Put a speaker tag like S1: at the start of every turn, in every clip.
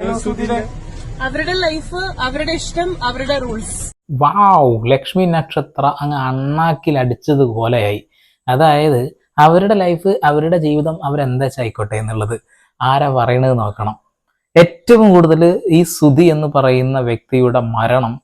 S1: അവരുടെ ലൈഫ് അവരുടെ ഇഷ്ടം അവരുടെ റൂൾസ്
S2: വാവ് ലക്ഷ്മി നക്ഷത്ര അങ്ങ് അണ്ണാക്കിൽ അടിച്ചതുപോലെയായി അതായത് അവരുടെ ലൈഫ് അവരുടെ ജീവിതം അവരെന്താ ആയിക്കോട്ടെ എന്നുള്ളത് ആരാ പറയണത് നോക്കണം. ഏറ്റവും കൂടുതൽ ഈ സുധി എന്ന് പറയുന്ന വ്യക്തിയുടെ മരണം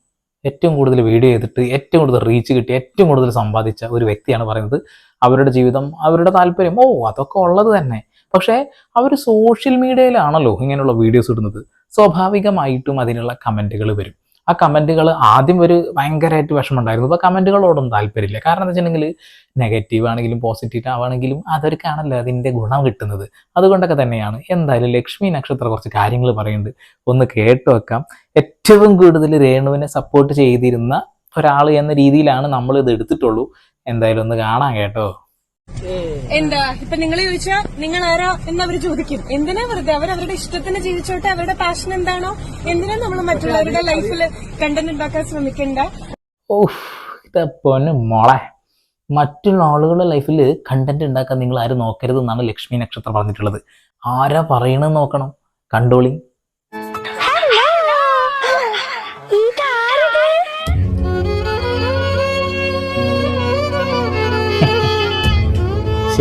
S2: ഏറ്റവും കൂടുതൽ വീഡിയോ ചെയ്തിട്ട് ഏറ്റവും കൂടുതൽ റീച്ച് കിട്ടി ഏറ്റവും കൂടുതൽ സമ്പാദിച്ച ഒരു വ്യക്തിയാണ് പറയുന്നത്. അവരുടെ ജീവിതം അവരുടെ താല്പര്യം ഓ അതൊക്കെ ഉള്ളത് തന്നെ. പക്ഷേ അവർ സോഷ്യൽ മീഡിയയിലാണല്ലോ ഇങ്ങനെയുള്ള വീഡിയോസ് ഇടുന്നത്. സ്വാഭാവികമായിട്ടും അതിനുള്ള കമന്റുകൾ വരും. ആ കമന്റുകൾ ആദ്യം ഒരു ഭയങ്കരമായിട്ട് വിഷമമുണ്ടായിരുന്നു. അപ്പോൾ കമന്റുകളോടൊന്നും താല്പര്യമില്ല. കാരണം എന്താ വെച്ചിട്ടുണ്ടെങ്കിൽ നെഗറ്റീവ് ആണെങ്കിലും പോസിറ്റീവ് ആണെങ്കിലും അതൊരുക്കാണല്ലോ അതിന്റെ ഗുണം കിട്ടുന്നത്. അതുകൊണ്ടൊക്കെ തന്നെയാണ്. എന്തായാലും ലക്ഷ്മി നക്ഷത്ര കുറച്ച് കാര്യങ്ങൾ പറയുന്നുണ്ട് ഒന്ന് കേട്ടു വെക്കാം. ഏറ്റവും കൂടുതൽ രേണുവിനെ സപ്പോർട്ട് ചെയ്തിരുന്ന ഒരാൾ എന്ന രീതിയിലാണ് നമ്മൾ ഇത് എടുത്തിട്ടുള്ളൂ. എന്തായാലും ഒന്ന് കാണാം കേട്ടോ.
S1: എന്താ ഇപ്പൊ നിങ്ങൾ ചോദിച്ചാ നിങ്ങൾ ആരാ എന്ന് അവർ ചോദിക്കും. എന്തിനാ വെറുതെ? അവർ അവരുടെ ഇഷ്ടത്തിന് ജീവിച്ചോട്ടെ അവരുടെ പാഷൻ എന്താണോ എന്തിനാ നമ്മൾ മറ്റുള്ളവരുടെ ലൈഫിൽ കണ്ടന്റ് ഉണ്ടാക്കാൻ ശ്രമിക്കണ്ട?
S2: ഓഹ് മോളെ. മറ്റുള്ള ആളുകളുടെ ലൈഫിൽ കണ്ടന്റ് ഉണ്ടാക്കാൻ നിങ്ങൾ ആരും നോക്കരുത് എന്നാണ് ലക്ഷ്മി നക്ഷത്രം പറഞ്ഞിട്ടുള്ളത്. ആരാ പറയണെന്ന് നോക്കണം. കണ്ടോളി.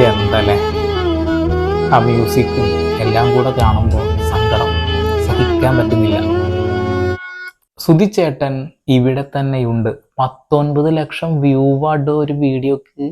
S2: എന്തല്ലേ ആ മ്യൂസിക്കും എല്ലാം കൂടെ കാണുമ്പോൾ സങ്കടം സഹിക്കാൻ പറ്റുന്നില്ല. സുധിച്ചേട്ടൻ ഇവിടെ തന്നെയുണ്ട്. പത്തൊൻപത് ലക്ഷം വ്യൂവാഡ് ഒരു വീഡിയോക്ക്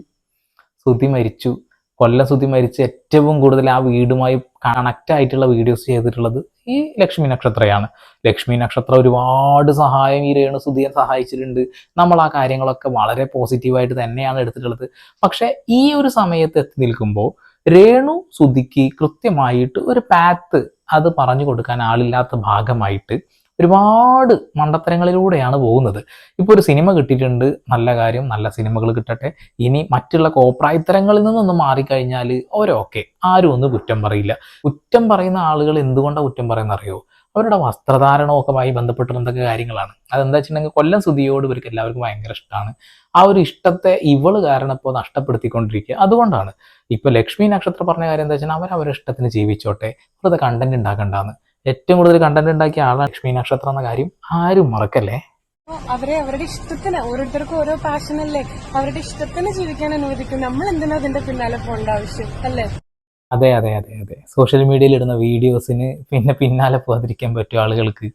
S2: സുധി മരിച്ചു. കൊല്ലം സുധി മരിച്ച് ഏറ്റവും കൂടുതൽ ആ വീടുമായി കണക്റ്റ് ആയിട്ടുള്ള വീഡിയോസ് ചെയ്തിട്ടുള്ളത് ഈ ലക്ഷ്മി നക്ഷത്രയാണ്. ലക്ഷ്മി നക്ഷത്രം ഒരുപാട് സഹായം ഈ രേണു സുധിയെ സഹായിച്ചിട്ടുണ്ട്. നമ്മൾ ആ കാര്യങ്ങളൊക്കെ വളരെ പോസിറ്റീവായിട്ട് തന്നെയാണ് എടുത്തിട്ടുള്ളത്. പക്ഷെ ഈ ഒരു സമയത്ത് എത്തി നിൽക്കുമ്പോൾ രേണു സുധിക്ക് കൃത്യമായിട്ട് ഒരു പാത്ത് അത് പറഞ്ഞു കൊടുക്കാൻ ആളില്ലാത്ത ഭാഗമായിട്ട് ഒരുപാട് മണ്ടത്തരങ്ങളിലൂടെയാണ് പോകുന്നത്. ഇപ്പോൾ ഒരു സിനിമ കിട്ടിയിട്ടുണ്ട് നല്ല കാര്യം നല്ല സിനിമകൾ കിട്ടട്ടെ. ഇനി മറ്റുള്ള കോപ്രായത്തരങ്ങളിൽ നിന്നൊന്ന് മാറിക്കഴിഞ്ഞാൽ ഓരോക്കെ ആരും ഒന്നും കുറ്റം പറയില്ല. കുറ്റം പറയുന്ന ആളുകൾ എന്തുകൊണ്ടാണ് കുറ്റം പറയുന്ന അറിയോ അവരുടെ വസ്ത്രധാരണമൊക്കെ ബന്ധപ്പെട്ടുള്ള എന്തൊക്കെ കാര്യങ്ങളാണ്. അതെന്താ വെച്ചിട്ടുണ്ടെങ്കിൽ കൊല്ലം സ്തുതിയോട് ഇവർക്ക് എല്ലാവർക്കും ഭയങ്കര ഇഷ്ടമാണ്. ആ ഒരു ഇഷ്ടത്തെ ഇവൾ കാരണം ഇപ്പോൾ നഷ്ടപ്പെടുത്തിക്കൊണ്ടിരിക്കുക. അതുകൊണ്ടാണ്. ഇപ്പൊ ലക്ഷ്മി നക്ഷത്രം പറഞ്ഞ കാര്യം എന്താ വെച്ചാൽ അവർ അവരുടെ ഇഷ്ടത്തിന് ജീവിച്ചോട്ടെ. വെറുതെ കണ്ടന്റ് ഉണ്ടാക്കണ്ടാന്ന്. ഏറ്റവും കൂടുതൽ കണ്ടന്റ് ഉണ്ടാക്കിയ ആളാണ് ലക്ഷ്മി നക്ഷത്രം എന്ന കാര്യം ആരും മറക്കല്ലേ?
S1: അവരെ അവരുടെ ഇഷ്ടത്തിന് ഓരോരുത്തർക്കും ഓരോ പാഷൻ അല്ലേ? അവരുടെ ഇഷ്ടത്തിന് ജീവിക്കാൻ അനുവദിക്കും. നമ്മൾ എന്തിനാ അതിന്റെ പിന്നാലെ പോകേണ്ട ആവശ്യം അല്ലേ?
S2: അതെ അതെ അതെ അതെ. സോഷ്യൽ മീഡിയയിൽ ഇടുന്ന വീഡിയോസിന് പിന്നെ പിന്നാലെ പോകാതിരിക്കാൻ പറ്റും ആളുകൾക്ക്.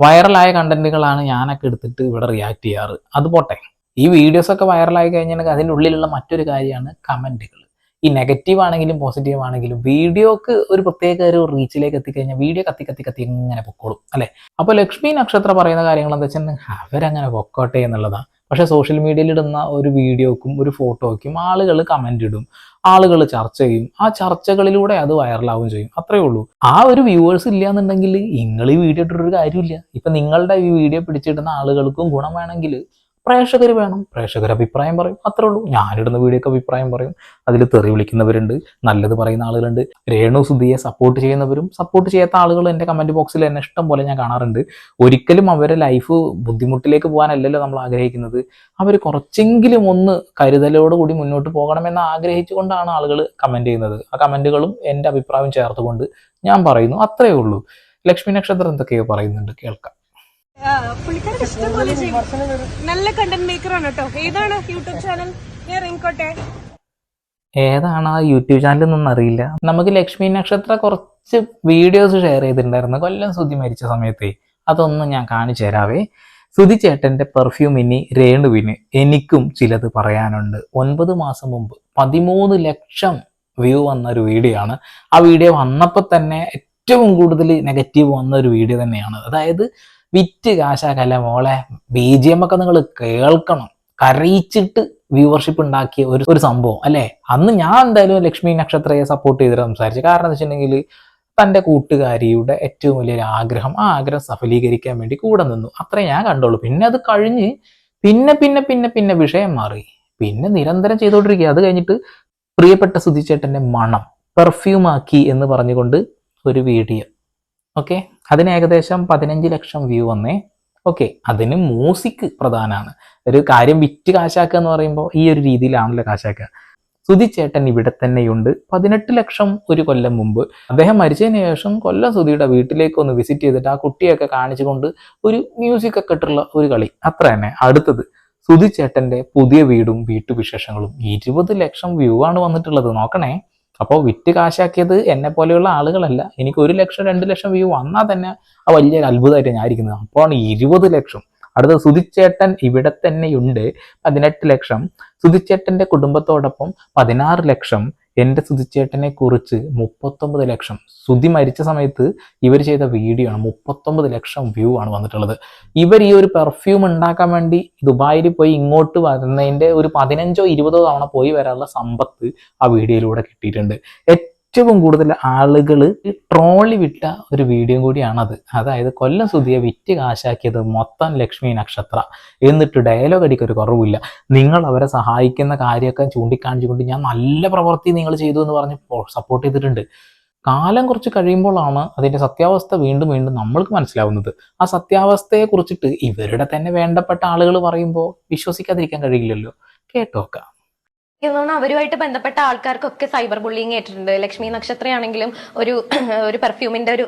S2: വൈറലായ കണ്ടന്റുകളാണ് ഞാനൊക്കെ എടുത്തിട്ട് ഇവിടെ റിയാക്ട് ചെയ്യാറ്. അത് പോട്ടെ. ഈ വീഡിയോസ് ഒക്കെ വൈറലായി കഴിഞ്ഞാൽ അതിന്റെ ഉള്ളിലുള്ള മറ്റൊരു കാര്യമാണ് കമന്റുകൾ ഈ നെഗറ്റീവ് ആണെങ്കിലും പോസിറ്റീവ് ആണെങ്കിലും വീഡിയോക്ക് ഒരു പ്രത്യേക ഒരു റീച്ചിലേക്ക് എത്തിക്കഴിഞ്ഞാൽ വീഡിയോ കത്തി കത്തി കത്തി എങ്ങനെ പൊക്കോളും അല്ലെ? അപ്പോൾ ലക്ഷ്മി നക്ഷത്ര പറയുന്ന കാര്യങ്ങൾ എന്താ വെച്ചാൽ അവരങ്ങനെ പൊക്കോട്ടെ എന്നുള്ളതാണ് പക്ഷെ സോഷ്യൽ മീഡിയയിൽ ഇടുന്ന ഒരു വീഡിയോക്കും ഒരു ഫോട്ടോയ്ക്കും ആളുകൾ കമന്റ് ഇടും ആളുകൾ ചർച്ച ചെയ്യും ആ ചർച്ചകളിലൂടെ അത് വൈറലാവുകയും ചെയ്യും. അത്രയേ ഉള്ളൂ. ആ ഒരു വ്യൂവേഴ്സ് ഇല്ല എന്നുണ്ടെങ്കിൽ നിങ്ങൾ ഈ വീഡിയോ ഇട്ടിട്ടൊരു കാര്യമില്ല. ഇപ്പൊ നിങ്ങളുടെ ഈ വീഡിയോ പിടിച്ചിടുന്ന ആളുകൾക്കും ഗുണം വേണമെങ്കിൽ പ്രേക്ഷകർ വേണം. പ്രേക്ഷകർ അഭിപ്രായം പറയും. അത്രേ ഉള്ളൂ. ഞാനിടുന്ന വീഡിയോക്ക് അഭിപ്രായം പറയും. അതിൽ തെറി വിളിക്കുന്നവരുണ്ട്. നല്ലത് പറയുന്ന ആളുകളുണ്ട്. രേണു സുധിയെ സപ്പോർട്ട് ചെയ്യുന്നവരും സപ്പോർട്ട് ചെയ്യാത്ത ആളുകൾ എന്റെ കമന്റ് ബോക്സിൽ എന്നെ ഇഷ്ടം പോലെ ഞാൻ കാണാറുണ്ട്. ഒരിക്കലും അവരെ ലൈഫ് ബുദ്ധിമുട്ടിലേക്ക് പോകാനല്ലല്ലോ നമ്മൾ ആഗ്രഹിക്കുന്നത്. അവർ കുറച്ചെങ്കിലും ഒന്ന് കരുതലോട് കൂടി മുന്നോട്ട് പോകണമെന്ന് ആഗ്രഹിച്ചുകൊണ്ടാണ് ആളുകൾ കമന്റ് ചെയ്യുന്നത്. ആ കമന്റുകളും എന്റെ അഭിപ്രായം ചേർത്തുകൊണ്ട് ഞാൻ പറയുന്നു. അത്രയേ ഉള്ളൂ. ലക്ഷ്മി നക്ഷത്രം എന്തൊക്കെയോ പറയുന്നുണ്ട്. കേൾക്കാം.
S1: പുള്ളിക്കാരുടെ ഇഷ്ടം പോലെ ചെയ്യും. നല്ല കണ്ടന്റ് മേക്കർ ആണ് കേട്ടോ. ഏതാണ് യൂട്യൂബ് ചാനൽ ഞാൻ
S2: ഏതാണ് ആ യൂട്യൂബ് ചാനൽ എന്നൊന്നും അറിയില്ല. നമുക്ക് ലക്ഷ്മി നക്ഷത്ര കുറച്ച് വീഡിയോസ് ഷെയർ ചെയ്തിട്ടുണ്ടായിരുന്നു. കൊല്ലം സുധി മരിച്ച സമയത്തെ. അതൊന്നും ഞാൻ കാണിച്ചു തരാവേ. സുധി ചേട്ടന്റെ പെർഫ്യൂമിനി രേണുവിന് എനിക്കും ചിലത് പറയാനുണ്ട്. ഒൻപത് മാസം മുമ്പ് പതിമൂന്ന് ലക്ഷം വ്യൂ വന്ന ഒരു വീഡിയോ ആണ്. ആ വീഡിയോ വന്നപ്പോൾ തന്നെ ഏറ്റവും കൂടുതൽ നെഗറ്റീവ് വന്ന ഒരു വീഡിയോ തന്നെയാണ്. അതായത് വിറ്റ് കാശാക്കല്ല മോളെ? ബി ജി എം ഒക്കെ നിങ്ങൾ കേൾക്കണം. കരയിച്ചിട്ട് വ്യൂവർഷിപ്പ് ഉണ്ടാക്കിയ ഒരു ഒരു സംഭവം അല്ലേ? അന്ന് ഞാൻ എന്തായാലും ലക്ഷ്മി നക്ഷത്രയെ സപ്പോർട്ട് ചെയ്തിട്ട് സംസാരിച്ചു കാരണം എന്താ വെച്ചിട്ടുണ്ടെങ്കിൽ തന്റെ കൂട്ടുകാരിയുടെ ഏറ്റവും വലിയൊരു ആഗ്രഹം ആ ആഗ്രഹം സഫലീകരിക്കാൻ വേണ്ടി കൂടെ നിന്നു. അത്രേ ഞാൻ കണ്ടുള്ളൂ. പിന്നെ അത് കഴിഞ്ഞ് പിന്നെ പിന്നെ പിന്നെ പിന്നെ വിഷയം മാറി. പിന്നെ നിരന്തരം ചെയ്തുകൊണ്ടിരിക്കുക. അത് കഴിഞ്ഞിട്ട് പ്രിയപ്പെട്ട സുധിച്ചേട്ടന്റെ മണം പെർഫ്യൂമാക്കി എന്ന് പറഞ്ഞുകൊണ്ട് ഒരു വീഡിയോ ഓക്കെ അതിന് ഏകദേശം പതിനഞ്ച് ലക്ഷം വ്യൂ വന്നേ. ഓക്കെ അതിന് മ്യൂസിക് പ്രധാനമാണ് ഒരു കാര്യം വിറ്റ് കാശാക്കുക എന്ന് പറയുമ്പോൾ ഈ ഒരു രീതിയിലാണല്ലോ കാശാക്കുക. സുധി ചേട്ടൻ ഇവിടെ തന്നെയുണ്ട്. പതിനെട്ട് ലക്ഷം ഒരു കൊല്ലം മുമ്പ്. അദ്ദേഹം മരിച്ചതിന് ശേഷം കൊല്ലം സുധിയുടെ വീട്ടിലേക്ക് ഒന്ന് വിസിറ്റ് ചെയ്തിട്ട് ആ കുട്ടിയൊക്കെ കാണിച്ചുകൊണ്ട് ഒരു മ്യൂസിക് ഒക്കെ ഇട്ടുള്ള ഒരു കളി. അത്ര തന്നെ. അടുത്തത് സുധി ചേട്ടന്റെ പുതിയ വീടും വീട്ടുവിശേഷങ്ങളും. ഇരുപത് ലക്ഷം വ്യൂ ആണ് വന്നിട്ടുള്ളത്. നോക്കണേ. അപ്പോൾ വിറ്റ് കാശാക്കിയത് എന്നെ പോലെയുള്ള ആളുകളല്ല. എനിക്ക് ഒരു ലക്ഷം രണ്ട് ലക്ഷം വ്യൂ വന്നാൽ തന്നെ ആ വലിയൊരു അത്ഭുതമായിട്ട് ഞാൻ ഇരിക്കുന്നത്. അപ്പോഴാണ് ഇരുപത് ലക്ഷം. അടുത്ത സുതിച്ചേട്ടൻ ഇവിടെ തന്നെയുണ്ട് പതിനെട്ട് ലക്ഷം. സുതിച്ചേട്ടന്റെ കുടുംബത്തോടൊപ്പം പതിനാറ് ലക്ഷം. എന്റെ സുതിച്ചേട്ടനെ കുറിച്ച് മുപ്പത്തൊമ്പത് ലക്ഷം. സുതി മരിച്ച സമയത്ത് ഇവർ ചെയ്ത വീഡിയോ ആണ് മുപ്പത്തൊമ്പത് ലക്ഷം വ്യൂ ആണ് വന്നിട്ടുള്ളത്. ഇവർ ഈ ഒരു പെർഫ്യൂം ഉണ്ടാക്കാൻ വേണ്ടി ദുബായിൽ പോയി ഇങ്ങോട്ട് വരുന്നതിന്റെ ഒരു പതിനഞ്ചോ ഇരുപതോ തവണ പോയി വരാനുള്ള സമ്പത്ത് ആ വീഡിയോയിലൂടെ കിട്ടിയിട്ടുണ്ട്. ഏറ്റവും കൂടുതൽ ആളുകൾ ട്രോളി വിട്ട ഒരു വീഡിയോ കൂടിയാണത്. അതായത് കൊല്ലം സുധിയെ വിറ്റ് കാശാക്കിയത് മൊത്തം ലക്ഷ്മി നക്ഷത്ര. എന്നിട്ട് ഡയലോഗ് അടിക്ക് ഒരു കുറവില്ല നിങ്ങൾ അവരെ സഹായിക്കുന്ന കാര്യമൊക്കെ ചൂണ്ടിക്കാണിച്ചുകൊണ്ട് ഞാൻ നല്ല പ്രവൃത്തി നിങ്ങൾ ചെയ്തു എന്ന് പറഞ്ഞ് സപ്പോർട്ട് ചെയ്തിട്ടുണ്ട്. കാലം കുറച്ച് കഴിയുമ്പോഴാണ് അതിന്റെ സത്യാവസ്ഥ വീണ്ടും വീണ്ടും നമ്മൾക്ക് മനസ്സിലാവുന്നത്. ആ സത്യാവസ്ഥയെ കുറിച്ചിട്ട് ഇവരുടെ തന്നെ വേണ്ടപ്പെട്ട ആളുകൾ പറയുമ്പോൾ വിശ്വസിക്കാതിരിക്കാൻ കഴിയില്ലല്ലോ. കേട്ടോക്കാം.
S3: തോന്നുന്നു അവരുമായിട്ട് ബന്ധപ്പെട്ട ആൾക്കാർക്കൊക്കെ സൈബർ ബുള്ളിങ് ഏറ്റിട്ടുണ്ട് ലക്ഷ്മി നക്ഷത്രയാണെങ്കിലും ഒരു ഒരു പെർഫ്യൂമിന്റെ ഒരു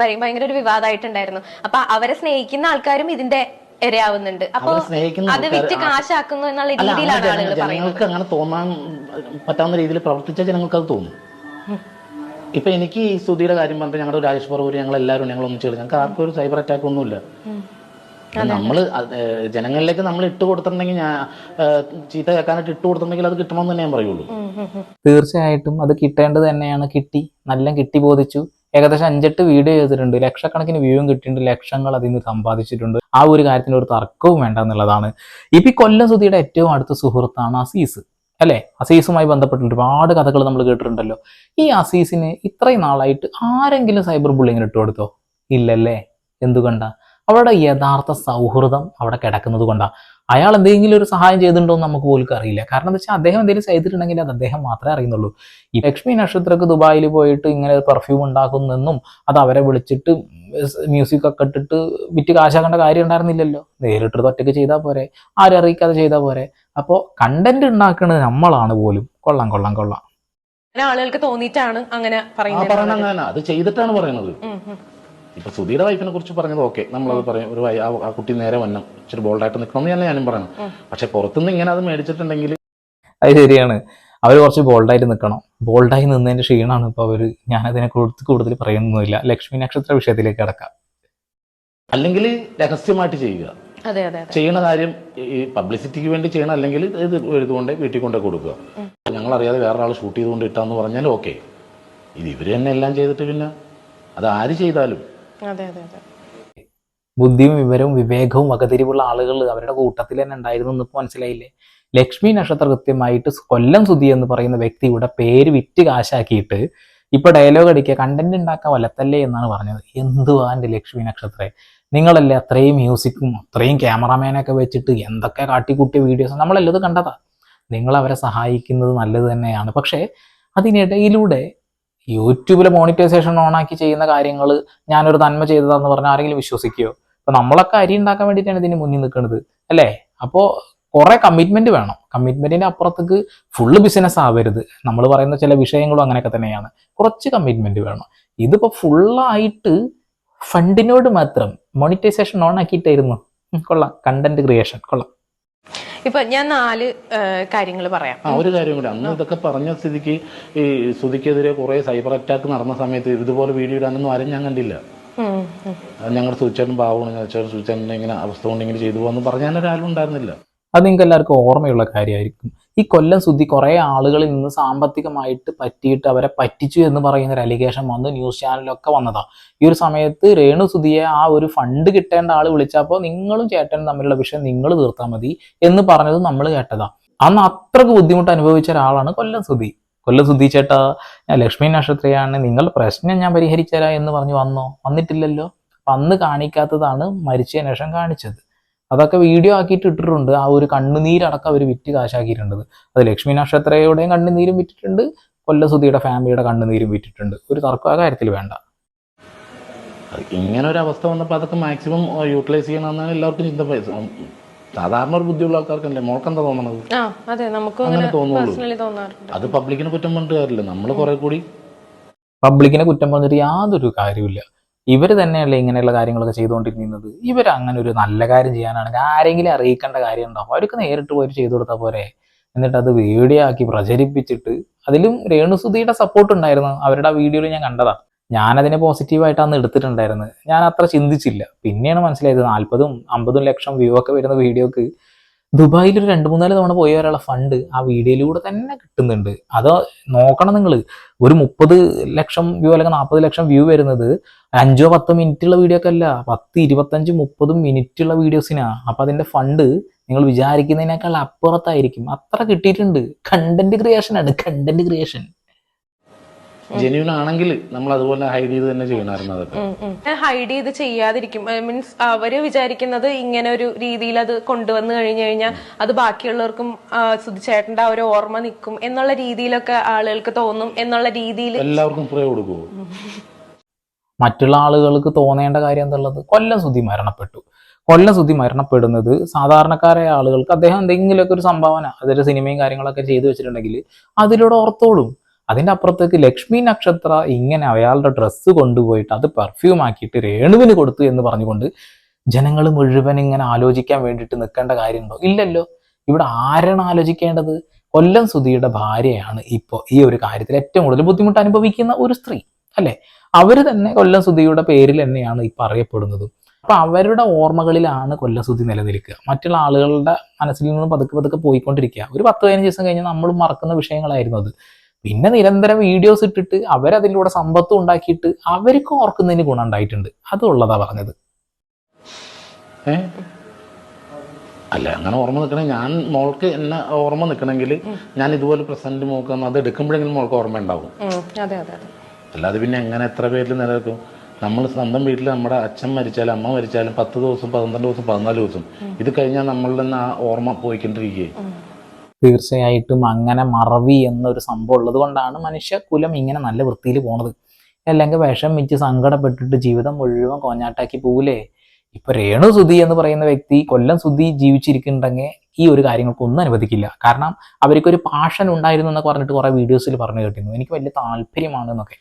S3: ഭയങ്കര ഒരു വിവാദമായിട്ടുണ്ടായിരുന്നു. അപ്പൊ അവരെ സ്നേഹിക്കുന്ന ആൾക്കാരും ഇതിന്റെ ഇരയാവുന്നുണ്ട്. അപ്പൊ അത് വിറ്റ് കാശാക്കുന്നു എന്നുള്ള രീതിയിലാണ് ആളുകൾ
S4: ജനങ്ങൾക്ക് അങ്ങനെ തോന്നാൻ പറ്റാവുന്ന രീതിയിൽ പ്രവർത്തിച്ച ജനങ്ങൾക്ക് അത് തോന്നും ഇപ്പൊ എനിക്ക് ഈ സ്തുതിയുടെ കാര്യം പറഞ്ഞാൽ ഞങ്ങളുടെ രാജേഷ് പറവൂർ ഞങ്ങൾ എല്ലാവരും ഞങ്ങൾ ഒന്നിച്ചു ഞങ്ങൾക്ക് ആർക്കും ഒരു സൈബർ അറ്റാക്ക് ഒന്നുമില്ല. നമ്മൾ ജനങ്ങളിലേക്ക് നമ്മൾ ഇട്ട് കൊടുത്തിട്ടുണ്ടെങ്കിൽ ഞാൻ ചീത്ത കേൾക്കാനായിട്ട് ഇട്ട് കൊടുത്തിട്ടുണ്ടെങ്കിൽ അത് കിട്ടണമെന്ന് തന്നെ ഞാൻ പറയുള്ളൂ.
S2: തീർച്ചയായിട്ടും അത് കിട്ടേണ്ടത് തന്നെയാണ്. കിട്ടി നല്ല കിട്ടി ബോധിച്ചു. ഏകദേശം അഞ്ചെട്ട് വീഡിയോ ചെയ്തിട്ടുണ്ട്. ലക്ഷക്കണക്കിന് വ്യൂവും കിട്ടിയിട്ടുണ്ട്. ലക്ഷങ്ങൾ അതിൽ നിന്ന് സമ്പാദിച്ചിട്ടുണ്ട്. ആ ഒരു കാര്യത്തിന് ഒരു തർക്കവും വേണ്ട എന്നുള്ളതാണ്. ഇപ്പൊ ഈ കൊല്ലം സുധിയുടെ ഏറ്റവും അടുത്ത സുഹൃത്താണ് അസീസ് അല്ലെ? അസീസുമായി ബന്ധപ്പെട്ടിട്ടുണ്ട്. ഒരുപാട് കഥകൾ നമ്മൾ കേട്ടിട്ടുണ്ടല്ലോ. ഈ അസീസിന് ഇത്രയും നാളായിട്ട് ആരെങ്കിലും സൈബർ ബുള്ളിങ്ങിന് ഇട്ട് കൊടുത്തോ ഇല്ലല്ലേ? എന്തുകൊണ്ടാ? അവരുടെ യഥാർത്ഥ സൗഹൃദം അവിടെ കിടക്കുന്നത് കൊണ്ടാണ് അയാൾ എന്തെങ്കിലും ഒരു സഹായം ചെയ്തിട്ടുണ്ടോ എന്ന് നമുക്ക് പോലും അറിയില്ല. കാരണം എന്താ വെച്ചാൽ അദ്ദേഹം എന്തെങ്കിലും ചെയ്തിട്ടുണ്ടെങ്കിൽ അത് അദ്ദേഹം മാത്രമേ അറിയുന്നുള്ളൂ. ഈ ലക്ഷ്മി നക്ഷത്രക്ക് ദുബായിൽ പോയിട്ട് ഇങ്ങനെ ഒരു പെർഫ്യൂം ഉണ്ടാക്കുന്നെന്നും അത് അവരെ വിളിച്ചിട്ട് മ്യൂസിക് ഒക്കെ ഇട്ടിട്ട് വിറ്റ് കാശാക്കേണ്ട കാര്യം ഉണ്ടായിരുന്നില്ലല്ലോ. നേരിട്ട് ഒറ്റയ്ക്ക് ചെയ്താൽ പോരെ. ആരും അറിയിക്കാതെ ചെയ്താൽ പോരെ. അപ്പോൾ കണ്ടന്റ് ഉണ്ടാക്കുന്നത് നമ്മളാണ് പോലും. കൊള്ളാം കൊള്ളാം കൊള്ളാം.
S3: ആളുകൾക്ക് തോന്നിയിട്ടാണ് അങ്ങനെ
S4: ആ
S3: പറയുന്നത്
S4: അങ്ങനെ. അത് ചെയ്തിട്ടാണ് പറയുന്നത്.
S3: ഉം, ഉം.
S4: ഇപ്പൊ സുധിയുടെ വൈഫിനെ കുറിച്ച് പറഞ്ഞത് ഓക്കെ നമ്മളത് പറയും ഒരു ആ- ആ കുട്ടി നേരെ വന്നം. ഇച്ചിരി ബോൾഡായിട്ട് നിൽക്കണം എന്ന് ഞാനും പറയണം പക്ഷെ പുറത്തുനിന്ന് ഇങ്ങനെ അത് മേടിച്ചിട്ടുണ്ടെങ്കിൽ
S2: അത് ശരിയാണ്. അവർ കുറച്ച് ബോൾഡായിട്ട് നിൽക്കണം. ബോൾഡായി നിന്നതിന്റെ ക്ഷീണമാണ് ഇപ്പോൾ അവർ ഞാനതിനെ കുറിച്ച് കൂടുതൽ പറയുന്നൊന്നുമില്ല. ലക്ഷ്മി നക്ഷത്ര വിഷയത്തിലേക്ക് കിടക്കാം.
S4: അല്ലെങ്കിൽ രഹസ്യമായിട്ട് ചെയ്യുക.
S3: അതെ അതെ അതെ.
S4: ചെയ്യണ കാര്യം ഈ പബ്ലിസിറ്റിക്ക് വേണ്ടി ചെയ്യണം. അല്ലെങ്കിൽ ഇത് എഴുതുകൊണ്ട് വീട്ടിൽ കൊണ്ടേ കൊടുക്കുക. ഞങ്ങൾ അറിയാതെ വേറെ ആൾ ഷൂട്ട് ചെയ്തുകൊണ്ട് ഇട്ടാന്ന് പറഞ്ഞാൽ ഓക്കെ ഇത് ഇവർ തന്നെ എല്ലാം ചെയ്തിട്ട് പിന്നെ അത് ആര് ചെയ്താലും
S2: ബുദ്ധിയും വിവരവും വിവേകവും വകതിരിവുള്ള ആളുകൾ അവരുടെ കൂട്ടത്തിൽ തന്നെ ഉണ്ടായിരുന്നു ഇപ്പോൾ മനസ്സിലായില്ലേ? ലക്ഷ്മി നക്ഷത്ര കൃത്യമായിട്ട് കൊല്ലം സുധി എന്ന് പറയുന്ന വ്യക്തിയുടെ പേര് വിറ്റ് കാശാക്കിയിട്ട് ഇപ്പൊ ഡയലോഗ് അടിക്കുക കണ്ടന്റ് ഉണ്ടാക്കാൻ വല്ലത്തല്ലേ എന്നാണ് പറഞ്ഞത്. എന്തുവാ എന്റെ ലക്ഷ്മി നക്ഷത്രേ? നിങ്ങളല്ലേ അത്രയും മ്യൂസിക്കും അത്രയും ക്യാമറമാനൊക്കെ വെച്ചിട്ട് എന്തൊക്കെ കാട്ടിക്കൂട്ടിയ വീഡിയോസ് നമ്മളെല്ലാം കണ്ടതാ. നിങ്ങൾ അവരെ സഹായിക്കുന്നത് നല്ലത് തന്നെയാണ്. പക്ഷേ അതിനിടയിലൂടെ യൂട്യൂബിലെ മോണിറ്റൈസേഷൻ ഓൺ ആക്കി ചെയ്യുന്ന കാര്യങ്ങൾ ഞാനൊരു നന്മ ചെയ്തതാന്ന് പറഞ്ഞാൽ ആരെങ്കിലും വിശ്വസിക്കുകയോ അപ്പൊ നമ്മളൊക്കെ അരി ഉണ്ടാക്കാൻ വേണ്ടിയിട്ടാണ് ഇതിന് മുന്നിൽ നിൽക്കുന്നത് അല്ലേ? അപ്പോ കുറെ കമ്മിറ്റ്മെന്റ് വേണം. കമ്മിറ്റ്മെന്റിന്റെ അപ്പുറത്തേക്ക് ഫുള്ള് ബിസിനസ് ആവരുത്. നമ്മൾ പറയുന്ന ചില വിഷയങ്ങളും അങ്ങനെയൊക്കെ തന്നെയാണ്. കുറച്ച് കമ്മിറ്റ്മെന്റ് വേണം. ഇതിപ്പോ ഫുള്ളായിട്ട് ഫണ്ടിനോട് മാത്രം മോണിറ്റൈസേഷൻ ഓൺ ആക്കിയിട്ടായിരുന്നു. കൊള്ളാം. കണ്ടന്റ് ക്രിയേഷൻ കൊള്ളാം.
S3: ഇപ്പൊ ഞാൻ നാല് കാര്യങ്ങൾ പറയാം.
S4: ആ ഒരു കാര്യം കൂടി. അന്ന് ഇതൊക്കെ പറഞ്ഞ സ്ഥിതിക്ക് ഈ സുധിക്കെതിരെ കുറെ സൈബർ അറ്റാക്ക് നടന്ന സമയത്ത് ഇതുപോലെ വീഡിയോ ഇടാനൊന്നും ആരും ഞാൻ കണ്ടില്ല. ഞങ്ങളുടെ സുചേട്ടൻ പാവണം ചേട്ടൻ സുചേട്ടൻ ഇങ്ങനെ അവസ്ഥ കൊണ്ട് ഇങ്ങനെ ചെയ്തു പോകുന്നു പറഞ്ഞാൽ ഒരാളും ഉണ്ടായിരുന്നില്ല.
S2: അത് നിങ്ങൾക്ക് എല്ലാവർക്കും ഓർമ്മയുള്ള കാര്യമായിരിക്കും ഈ കൊല്ലം സുദ്ധി കുറേ ആളുകളിൽ നിന്ന് സാമ്പത്തികമായിട്ട് പറ്റിയിട്ട് അവരെ പറ്റിച്ചു എന്ന് പറയുന്ന ഒരു അലിഗേഷൻ വന്ന് ന്യൂസ് ചാനലിലൊക്കെ വന്നതാ. ഈ ഒരു സമയത്ത് രേണു സുധിയെ ആ ഒരു ഫണ്ട് കിട്ടേണ്ട ആൾ വിളിച്ചപ്പോൾ നിങ്ങളും ചേട്ടനും തമ്മിലുള്ള വിഷയം നിങ്ങൾ തീർത്താൽ മതി എന്ന് പറഞ്ഞത് നമ്മൾ കേട്ടതാ. അന്ന് അത്രയ്ക്ക് ബുദ്ധിമുട്ട് അനുഭവിച്ച ഒരാളാണ് കൊല്ലം സുധി. കൊല്ലം സുധി ചേട്ടാ ഞാൻ ലക്ഷ്മി നക്ഷത്രയാണ് നിങ്ങളുടെ പ്രശ്നം ഞാൻ പരിഹരിച്ചരാ എന്ന് പറഞ്ഞു വന്നോ? വന്നിട്ടില്ലല്ലോ. അന്ന് കാണിക്കാത്തതാണ് മരിച്ചതിന് ശേഷം കാണിച്ചത്. അതൊക്കെ വീഡിയോ ആക്കിയിട്ട് ഇട്ടിട്ടുണ്ട്. ആ ഒരു കണ്ണുനീരടക്കം അവർ വിറ്റ് കാശാക്കിയിട്ടുണ്ട്. അത് ലക്ഷ്മി നക്ഷത്രയുടെയും കണ്ണുനീരും വിറ്റിട്ടുണ്ട്. കൊല്ലസുതിയുടെ ഫാമിലിയുടെ കണ്ണുനീരും വിറ്റിട്ടുണ്ട്. ഒരു തർക്കം ആ കാര്യത്തിൽ വേണ്ട.
S4: അത് ഇങ്ങനെ ഒരു അവസ്ഥ വന്നപ്പോൾ അതൊക്കെ മാക്സിമം യൂട്ടിലൈസ് ചെയ്യണമെന്നാണ് എല്ലാവർക്കും ചിന്ത സാധാരണ ഒരു ബുദ്ധിയുള്ള ആൾക്കാർക്കല്ലേ? മോൾക്ക് എന്താ തോന്നണത്?
S3: ആ അതെ. നമുക്കും
S4: അങ്ങനെ
S3: തോന്നുന്നു
S4: തോന്നുള്ളൂ.
S3: പേഴ്സണലി തോന്നാറുണ്ട്.
S4: അത് പബ്ലിക്കിനെ കുറ്റം പറഞ്ഞിട്ട് കാര്യമില്ല. നമ്മൾ കുറെ കൂടി
S2: പബ്ലിക്കിനെ കുറ്റം പറഞ്ഞിട്ട് യാതൊരു കാര്യമില്ല ഇവർ തന്നെയല്ലേ ഇങ്ങനെയുള്ള കാര്യങ്ങളൊക്കെ ചെയ്തുകൊണ്ടിരിക്കുന്നത് ഇവർ അങ്ങനെ ഒരു നല്ല കാര്യം ചെയ്യാനാണെങ്കിൽ ആരെങ്കിലും അറിയിക്കേണ്ട കാര്യം ഉണ്ടാവും അവർക്ക് നേരിട്ട് പോയി ചെയ്തു കൊടുത്താൽ പോരെ. എന്നിട്ട് അത് വീഡിയോ ആക്കി പ്രചരിപ്പിച്ചിട്ട് അതിലും രേണുസുതിയുടെ സപ്പോർട്ട് ഉണ്ടായിരുന്നു. അവരുടെ ആ വീഡിയോയിൽ ഞാൻ കണ്ടതാ. ഞാനതിനെ പോസിറ്റീവായിട്ടാണ് എടുത്തിട്ടുണ്ടായിരുന്നത് ഞാൻ അത്ര ചിന്തിച്ചില്ല. പിന്നെയാണ് മനസ്സിലായത് നാൽപ്പതും അമ്പതും ലക്ഷം വ്യൂ ഒക്കെ വരുന്ന വീഡിയോക്ക് ദുബായിൽ ഒരു രണ്ട് മൂന്നാൽ തവണ പോയ ഒരാളെ ഫണ്ട് ആ വീഡിയോയിലൂടെ തന്നെ കിട്ടുന്നുണ്ട്. അത് നോക്കണം നിങ്ങൾ ഒരു മുപ്പത് ലക്ഷം വ്യൂ അല്ലെങ്കിൽ നാൽപ്പത് ലക്ഷം വ്യൂ വരുന്നത് അഞ്ചോ പത്തോ മിനിറ്റുള്ള വീഡിയോ ഒക്കെ അല്ല. പത്ത് ഇരുപത്തഞ്ച് മുപ്പത് മിനിറ്റുള്ള വീഡിയോസിനാണ് അപ്പൊ അതിന്റെ ഫണ്ട് നിങ്ങൾ വിചാരിക്കുന്നതിനേക്കാൾ അപ്പുറത്തായിരിക്കും. അത്ര കിട്ടിയിട്ടുണ്ട്. കണ്ടന്റ് ക്രിയേഷൻ ആണ്. കണ്ടന്റ് ക്രിയേഷൻ
S4: ജെന്യൂൻ ആണെങ്കിൽ നമ്മൾ അതുപോലെ ഹൈഡ് ചെയ്ത് തന്നെ ചെയ്യണമായിരുന്നു അതൊക്കെ.
S3: ഹൈഡ് ചെയ്ത് ചെയ്യാതിരിക്കും. മീൻസ് അവർ വിചാരിക്കുന്നത് ഇങ്ങനെ ഒരു രീതിയിൽ അത് കൊണ്ടുവന്നു കഴിഞ്ഞു കഴിഞ്ഞാൽ അത് ബാക്കിയുള്ളവർക്കും സുധിച്ചേട്ടന്റെ ആ ഒരു ഓർമ്മ നിൽക്കും എന്നുള്ള രീതിയിലൊക്കെ ആളുകൾക്ക് തോന്നും എന്നുള്ള രീതിയിൽ.
S4: എല്ലാവർക്കും കൊടുക്കുമോ
S2: മറ്റുള്ള ആളുകൾക്ക് തോന്നേണ്ട കാര്യം എന്തുള്ളത്? കൊല്ലം സുധി മരണപ്പെട്ടു. കൊല്ലം സുധി മരണപ്പെടുന്നത് സാധാരണക്കാരായ ആളുകൾക്ക് അദ്ദേഹം എന്തെങ്കിലുമൊക്കെ ഒരു സംഭാവന അതൊരു സിനിമയും കാര്യങ്ങളൊക്കെ ചെയ്തു വെച്ചിട്ടുണ്ടെങ്കിൽ അതിലൂടെ ഓർത്തോളും. അതിന്റെ അപ്പുറത്തേക്ക് ലക്ഷ്മി നക്ഷത്ര ഇങ്ങനെ അയാളുടെ ഡ്രസ്സ് കൊണ്ടുപോയിട്ട് അത് പെർഫ്യൂം ആക്കിയിട്ട് രേണുവിന് കൊടുത്തു എന്ന് പറഞ്ഞുകൊണ്ട് ജനങ്ങൾ മുഴുവൻ ഇങ്ങനെ ആലോചിക്കാൻ വേണ്ടിയിട്ട് നിൽക്കേണ്ട കാര്യമുണ്ടോ? ഇല്ലല്ലോ. ഇവിടെ ആരാണ് ആലോചിക്കേണ്ടത്? കൊല്ലം സുധിയുടെ ഭാര്യയാണ് ഇപ്പോൾ ഈ ഒരു കാര്യത്തിൽ ഏറ്റവും കൂടുതൽ ബുദ്ധിമുട്ട് അനുഭവിക്കുന്ന ഒരു സ്ത്രീ അല്ലേ? അവർ തന്നെ കൊല്ലം സുധിയുടെ പേരിൽ തന്നെയാണ് ഇപ്പം അറിയപ്പെടുന്നത് അപ്പൊ അവരുടെ ഓർമ്മകളിലാണ് കൊല്ലസുതി നിലനിൽക്കുക. മറ്റുള്ള ആളുകളുടെ മനസ്സിൽ നിന്നും പതുക്കെ പതുക്കെ പോയിക്കൊണ്ടിരിക്കുക. ഒരു പത്ത് പതിനഞ്ച് ദിവസം കഴിഞ്ഞാൽ നമ്മൾ മറക്കുന്ന വിഷയങ്ങളായിരുന്നു അത്. പിന്നെ നിരന്തരം വീഡിയോസ് ഇട്ടിട്ട് അവരതിലൂടെ സമ്പത്തും ഉണ്ടാക്കിയിട്ട് അവർക്ക് ഓർക്കുന്നതിന് ഗുണം ഉണ്ടായിട്ടുണ്ട്. അതുള്ളതാ പറഞ്ഞത്.
S4: അല്ല അങ്ങനെ ഓർമ്മ നിൽക്കണേ. ഞാൻ മോൾക്ക് എന്നെ ഓർമ്മ നിൽക്കണമെങ്കിൽ ഞാൻ ഇതുപോലെ പ്രസന്റ് നോക്കുന്ന അത് എടുക്കുമ്പോഴെങ്കിലും മോൾക്ക് ഓർമ്മ ഉണ്ടാവും.
S3: അതെ അതെ അതെ.
S4: അല്ലാതെ പിന്നെ എങ്ങനെ എത്ര പേരിൽ നിലനിൽക്കും? നമ്മൾ സ്വന്തം വീട്ടിൽ നമ്മുടെ അച്ഛൻ മരിച്ചാലും അമ്മ മരിച്ചാലും പത്ത് ദിവസം പന്ത്രണ്ട് ദിവസം പതിനാല് ദിവസം ഇത് കഴിഞ്ഞാൽ നമ്മളിൽ നിന്ന് ആ ഓർമ്മ പോയിക്കൊണ്ടിരിക്കുകയും.
S2: തീർച്ചയായിട്ടും അങ്ങനെ മറവി എന്നൊരു സംഭവം ഉള്ളത് കൊണ്ടാണ് മനുഷ്യകുലം ഇങ്ങനെ നല്ല വൃത്തിയിൽ പോണത്. അല്ലെങ്കിൽ വിഷം വെച്ച് സങ്കടപ്പെട്ടിട്ട് ജീവിതം മുഴുവൻ കോഞ്ഞാട്ടാക്കി പോകൂലേ ഇപ്പൊ രേണു സുധി എന്ന് പറയുന്ന വ്യക്തി കൊല്ലം സുധി ജീവിച്ചിരിക്കുന്നുണ്ടെങ്കിൽ ഈ ഒരു കാര്യങ്ങൾക്കൊന്നും അനുവദിക്കില്ല. കാരണം അവർക്കൊരു പാഷൻ ഉണ്ടായിരുന്നു എന്നൊക്കെ പറഞ്ഞിട്ട് കുറെ വീഡിയോസിൽ പറഞ്ഞു കേട്ടിരുന്നു. എനിക്ക് വലിയ താല്പര്യമാണ് എന്നൊക്കെ.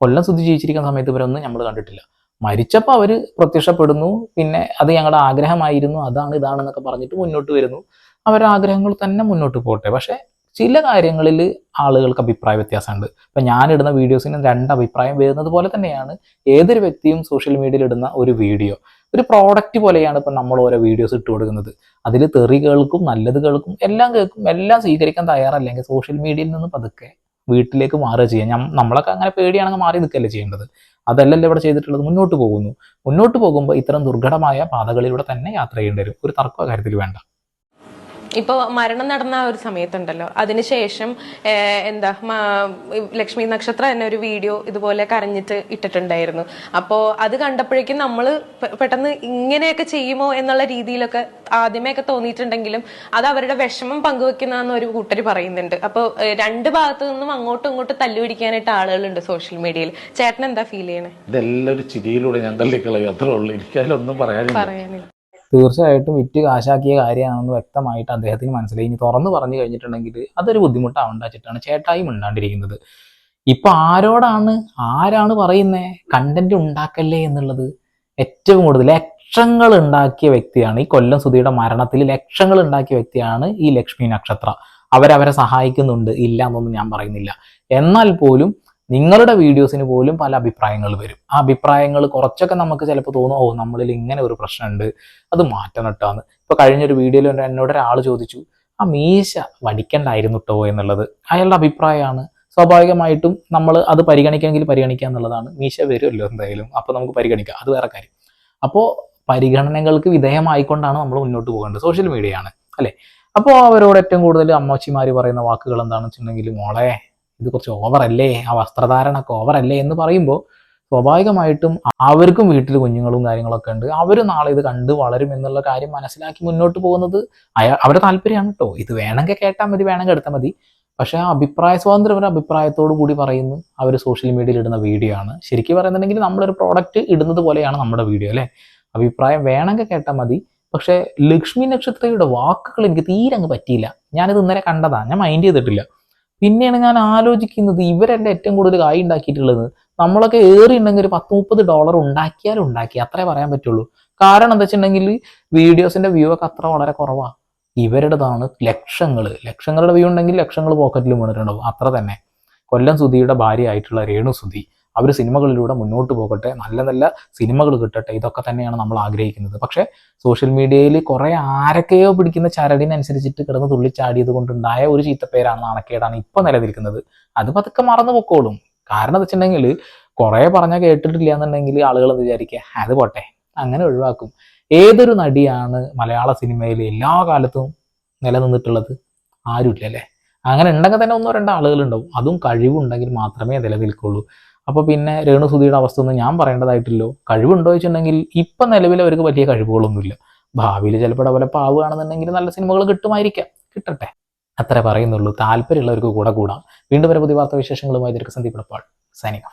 S2: കൊല്ലം സുധി ജീവിച്ചിരിക്കുന്ന സമയത്ത് ഇവരൊന്നും നമ്മൾ കണ്ടിട്ടില്ല. മരിച്ചപ്പോൾ അവർ പ്രത്യക്ഷപ്പെടുന്നു. പിന്നെ അത് ഞങ്ങളുടെ ആഗ്രഹമായിരുന്നു. അതാണ് ഇതാണെന്നൊക്കെ പറഞ്ഞിട്ട് മുന്നോട്ട് വരുന്നു. അവരുടെ ആഗ്രഹങ്ങൾ തന്നെ മുന്നോട്ട് പോട്ടെ. പക്ഷേ ചില കാര്യങ്ങളിൽ ആളുകൾക്ക് അഭിപ്രായ വ്യത്യാസമുണ്ട്. ഇപ്പം ഞാനിടുന്ന വീഡിയോസിന് രണ്ട് അഭിപ്രായം വരുന്നത് പോലെ തന്നെയാണ് ഏതൊരു വ്യക്തിയും സോഷ്യൽ മീഡിയയിൽ ഇടുന്ന ഒരു വീഡിയോ. ഒരു പ്രോഡക്റ്റ് പോലെയാണ് ഇപ്പം നമ്മൾ ഓരോ വീഡിയോസ് ഇട്ട് കൊടുക്കുന്നത്. അതിൽ തെറി കേൾക്കും നല്ലത് കേൾക്കും എല്ലാം കേൾക്കും എല്ലാം സ്വീകരിക്കാൻ തയ്യാറല്ലെങ്കിൽ സോഷ്യൽ മീഡിയയിൽ നിന്ന് പതുക്കെ വീട്ടിലേക്ക് മാറുക ചെയ്യാം. നമ്മളൊക്കെ അങ്ങനെ പേടിയാണെങ്കിൽ മാറി നിൽക്കല്ലേ ചെയ്യേണ്ടത്? അതല്ലല്ലോ ഇവിടെ ചെയ്തിട്ടുള്ളത്. മുന്നോട്ട് പോകുന്നു. മുന്നോട്ട് പോകുമ്പോൾ ഇത്തരം ദുർഘടമായ പാതകളിലൂടെ തന്നെ യാത്ര ചെയ്യേണ്ടി വരും. ഒരു തർക്ക കാര്യത്തിൽ വേണ്ട.
S3: ഇപ്പൊ മരണം നടന്ന ആ ഒരു സമയത്തുണ്ടല്ലോ. അതിനുശേഷം എന്താ ലക്ഷ്മി നക്ഷത്ര തന്നെ ഒരു വീഡിയോ ഇതുപോലെ കരഞ്ഞിട്ട് ഇട്ടിട്ടുണ്ടായിരുന്നു. അപ്പോ അത് കണ്ടപ്പോഴേക്കും നമ്മൾ പെട്ടെന്ന് ഇങ്ങനെയൊക്കെ ചെയ്യുമോ എന്നുള്ള രീതിയിലൊക്കെ ആദ്യമേ ഒക്കെ തോന്നിയിട്ടുണ്ടെങ്കിലും അത് അവരുടെ വിഷമം പങ്കുവെക്കുന്നതെന്ന് ഒരു കൂട്ടർ പറയുന്നുണ്ട്. അപ്പോൾ രണ്ട് ഭാഗത്തു നിന്നും അങ്ങോട്ടും ഇങ്ങോട്ടും തല്ലുപിടിക്കാനായിട്ട് ആളുകളുണ്ട് സോഷ്യൽ മീഡിയയിൽ. ചേട്ടൻ എന്താ ഫീൽ ചെയ്യണേ?
S4: ഇതെല്ലാം ഒരു ചിരിയിലൂടെ ഞാൻ തള്ളിക്കളയും. അത്രേ ഉള്ളൂ. എനിക്കതിലൊന്നും പറയാനില്ല.
S3: പറയാനില്ല.
S2: തീർച്ചയായിട്ടും വിറ്റ് കാശാക്കിയ കാര്യമാണെന്ന് വ്യക്തമായിട്ട് അദ്ദേഹത്തിന് മനസ്സിലായി. ഇനി തുറന്ന് പറഞ്ഞു കഴിഞ്ഞിട്ടുണ്ടെങ്കിൽ അതൊരു ബുദ്ധിമുട്ടാവണ്ട വെച്ചിട്ടാണ് ചേട്ടായി മിണ്ടാണ്ടിരിക്കുന്നത്. ഇപ്പൊ ആരോടാണ് ആരാണ് പറയുന്നത് കണ്ടന്റ് ഉണ്ടാക്കല്ലേ എന്നുള്ളത് ഏറ്റവും കൂടുതൽ ലക്ഷങ്ങൾ ഉണ്ടാക്കിയ വ്യക്തിയാണ് ഈ കൊല്ലം സുധിയുടെ മരണത്തിൽ ലക്ഷങ്ങൾ ഉണ്ടാക്കിയ വ്യക്തിയാണ് ഈ ലക്ഷ്മി നക്ഷത്ര. അവരവരെ സഹായിക്കുന്നുണ്ട് ഇല്ല എന്നൊന്നും ഞാൻ പറയുന്നില്ല. എന്നാൽ പോലും നിങ്ങളുടെ വീഡിയോസിന് പോലും പല അഭിപ്രായങ്ങൾ വരും. ആ അഭിപ്രായങ്ങൾ കുറച്ചൊക്കെ നമുക്ക് ചിലപ്പോൾ തോന്നും ഓ നമ്മളിൽ ഇങ്ങനെ ഒരു പ്രശ്നമുണ്ട് അത് മാറ്റം നട്ടാന്ന്. ഇപ്പൊ കഴിഞ്ഞൊരു വീഡിയോയിൽ എന്നോട് ഒരാൾ ചോദിച്ചു ആ മീശ വടിക്കണ്ടായിരുന്നു കേട്ടോ എന്നുള്ളത്? അയാളുടെ അഭിപ്രായമാണ്. സ്വാഭാവികമായിട്ടും നമ്മൾ അത് പരിഗണിക്കാമെങ്കിൽ പരിഗണിക്കുക എന്നുള്ളതാണ്. മീശ വരുമല്ലോ എന്തായാലും. അപ്പോൾ നമുക്ക് പരിഗണിക്കാം. അത് വേറെ കാര്യം. അപ്പോൾ പരിഗണനകൾക്ക് വിധേയമായിക്കൊണ്ടാണ് നമ്മൾ മുന്നോട്ട് പോകേണ്ടത്. സോഷ്യൽ മീഡിയയാണ്. അല്ലേ? അപ്പോൾ അവരോട് ഏറ്റവും കൂടുതൽ അമ്മച്ചിമാർ പറയുന്ന വാക്കുകൾ എന്താണെന്ന് വെച്ചിട്ടുണ്ടെങ്കിൽ മോളെ ഇത് കുറച്ച് ഓവറല്ലേ ആ വസ്ത്രധാരണമൊക്കെ ഓവറല്ലേ എന്ന് പറയുമ്പോൾ സ്വാഭാവികമായിട്ടും അവർക്കും വീട്ടിൽ കുഞ്ഞുങ്ങളും കാര്യങ്ങളൊക്കെ ഉണ്ട്. അവർ നാളെ ഇത് കണ്ട് വളരും എന്നുള്ള കാര്യം മനസ്സിലാക്കി മുന്നോട്ട് പോകുന്നത് അയാ അവരുടെ താല്പര്യമാണ് കേട്ടോ ഇത് വേണമെങ്കിൽ കേട്ടാൽ മതി വേണമെങ്കിൽ എടുത്താൽ മതി. പക്ഷെ ആ അഭിപ്രായ സ്വാതന്ത്ര്യം ഒരു അഭിപ്രായത്തോടു കൂടി പറയുന്നു. അവർ സോഷ്യൽ മീഡിയയിൽ ഇടുന്ന വീഡിയോ ആണ്. ശരിക്കും പറയുന്നുണ്ടെങ്കിൽ നമ്മളൊരു പ്രോഡക്റ്റ് ഇടുന്നത് പോലെയാണ് നമ്മുടെ വീഡിയോ അല്ലേ? അഭിപ്രായം വേണമെങ്കിൽ കേട്ടാൽ മതി. പക്ഷേ ലക്ഷ്മി നക്ഷത്രയുടെ വാക്കുകൾ എനിക്ക് തീരെ അങ്ങ് പറ്റിയില്ല. ഞാനിത് ഇന്നലെ കണ്ടതാണ് ഞാൻ മൈൻഡ് ചെയ്തിട്ടില്ല. പിന്നെയാണ് ഞാൻ ആലോചിക്കുന്നത് ഇവരല്ലേ ഏറ്റവും കൂടുതൽ കായ് ഉണ്ടാക്കിയിട്ടുള്ളത്. നമ്മളൊക്കെ ഏറി ഉണ്ടെങ്കിൽ ഒരു പത്ത് മുപ്പത് ഡോളർ ഉണ്ടാക്കിയാൽ ഉണ്ടാക്കി. അത്രേ പറയാൻ പറ്റുള്ളൂ. കാരണം എന്താ വെച്ചിട്ടുണ്ടെങ്കിൽ വീഡിയോസിന്റെ വ്യൂ ഒക്കെ അത്ര വളരെ കുറവാണ് ഇവരുടേതാണ് ലക്ഷങ്ങൾ ലക്ഷങ്ങളുടെ വ്യൂ ഉണ്ടെങ്കിൽ ലക്ഷങ്ങൾ പോക്കറ്റിൽ വീണിട്ടുണ്ടാവും. അത്ര തന്നെ. കൊല്ലം സുധിയുടെ ഭാര്യ ആയിട്ടുള്ള രേണു സുധി. അവർ സിനിമകളിലൂടെ മുന്നോട്ട് പോകട്ടെ നല്ല നല്ല സിനിമകൾ കിട്ടട്ടെ ഇതൊക്കെ തന്നെയാണ് നമ്മൾ ആഗ്രഹിക്കുന്നത്. പക്ഷേ സോഷ്യൽ മീഡിയയിൽ കുറേ ആരൊക്കെയോ പിടിക്കുന്ന ചരടിനനുസരിച്ചിട്ട് കിടന്ന് തുള്ളിച്ചാടിയത് കൊണ്ടുണ്ടായ ഒരു ചീത്തപ്പേരാണ് നാണക്കേടാണ് ഇപ്പോൾ നിലനിൽക്കുന്നത്. അത് പതുക്കെ മറന്നു പൊക്കോളും. കാരണം എന്ന് വെച്ചിട്ടുണ്ടെങ്കിൽ കുറേ പറഞ്ഞാൽ കേട്ടിട്ടില്ല എന്നുണ്ടെങ്കിൽ ആളുകൾ വിചാരിക്കുക അത് പോട്ടെ അങ്ങനെ ഒഴിവാക്കും. ഏതൊരു നടിയാണ് മലയാള സിനിമയിൽ എല്ലാ കാലത്തും നിലനിന്നിട്ടുള്ളത്? ആരുമില്ല അല്ലേ? അങ്ങനെ ഉണ്ടെങ്കിൽ തന്നെ ഒന്നോ രണ്ടോ ആളുകൾ ഉണ്ടാവും. അതും കഴിവുണ്ടെങ്കിൽ മാത്രമേ നിലനിൽക്കുള്ളൂ. അപ്പോൾ പിന്നെ രേണുസുതിയുടെ അവസ്ഥ ഒന്നും ഞാൻ പറയേണ്ടതായിട്ടില്ലോ. കഴിവുണ്ടോ വെച്ചിട്ടുണ്ടെങ്കിൽ ഇപ്പം നിലവിൽ അവർക്ക് വലിയ കഴിവുകളൊന്നുമില്ല. ഭാവിയിൽ ചിലപ്പോൾ ഡെവലപ്പ് ആവുകയാണെന്നുണ്ടെങ്കിൽ നല്ല സിനിമകൾ കിട്ടുമായിരിക്കാം. കിട്ടട്ടെ. അത്ര പറയുന്നുള്ളൂ. താല്പര്യമുള്ളവർക്ക് കൂടെ കൂടാം. വീണ്ടും വരെ പുതിയ വാർത്താവിശേഷങ്ങളുമായി വിശേഷങ്ങളുമായി ഇതിற்கு സന്ദീപ് സൈനിക